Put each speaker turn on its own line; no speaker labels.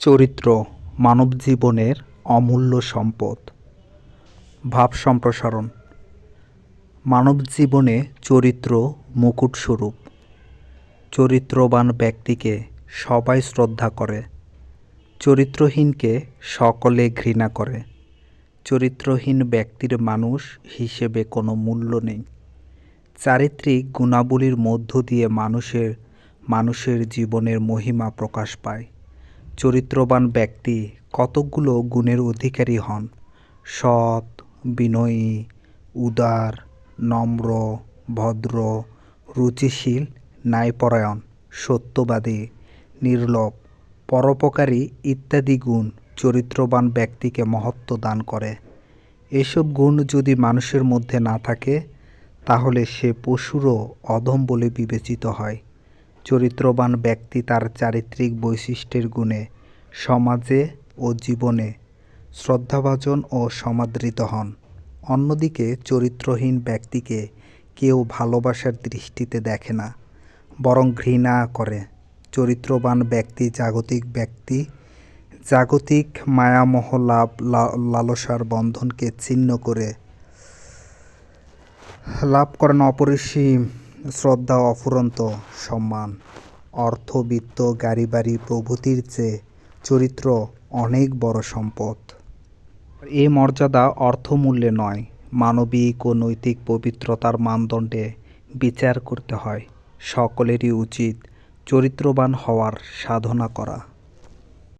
চরিত্র মানবজীবনের অমূল্য সম্পদ। ভাব সম্প্রসারণ। মানবজীবনে চরিত্র মুকুটস্বরূপ চরিত্রবান ব্যক্তিকে সবাই শ্রদ্ধা করে। চরিত্রহীনকে সকলে ঘৃণা করে। চরিত্রহীন ব্যক্তির মানুষ হিসেবে কোনো মূল্য নেই। চারিত্রিক গুণাবলীর মধ্য দিয়ে মানুষের মানুষের জীবনের মহিমা প্রকাশ পায়। চরিত্রবান ব্যক্তি কতকগুলো গুণের অধিকারী হন? সৎ, বিনয়ী, উদার, নম্র, ভদ্র, রুচিশীল, ন্যায়পরায়ণ, সত্যবাদী নির্লোভ পরোপকারী ইত্যাদি গুণ চরিত্রবান ব্যক্তিকে মহত্ব দান করে। এসব গুণ যদি মানুষের মধ্যে না থাকে, তাহলে সে পশুরও অধম বলে বিবেচিত হয়। চরিত্রবান ব্যক্তি তার চারিত্রিক বৈশিষ্ট্যের গুণে সমাজে ও জীবনে শ্রদ্ধাভাজন ও সমাদৃত হন। অন্যদিকে চরিত্রহীন ব্যক্তিকে কেউ ভালোবাসার দৃষ্টিতে দেখে না, বরং ঘৃণা করে। চরিত্রবান ব্যক্তি জাগতিক ব্যক্তি, জাগতিক মায়ামোহ লাভ লালসার বন্ধনকে ছিন্ন করে লাভ করেন অপরিসীম শ্রদ্ধা, অফুরন্ত সম্মান। অর্থবিত্ত গাড়ি বাড়ি প্রভৃতির চেয়ে চরিত্র অনেক বড় সম্পদ। এ মর্যাদা অর্থমূল্যে নয়, মানবিক ও নৈতিক পবিত্রতার মানদণ্ডে বিচার করতে হয়। সকলেরই উচিত চরিত্রবান হওয়ার সাধনা করা।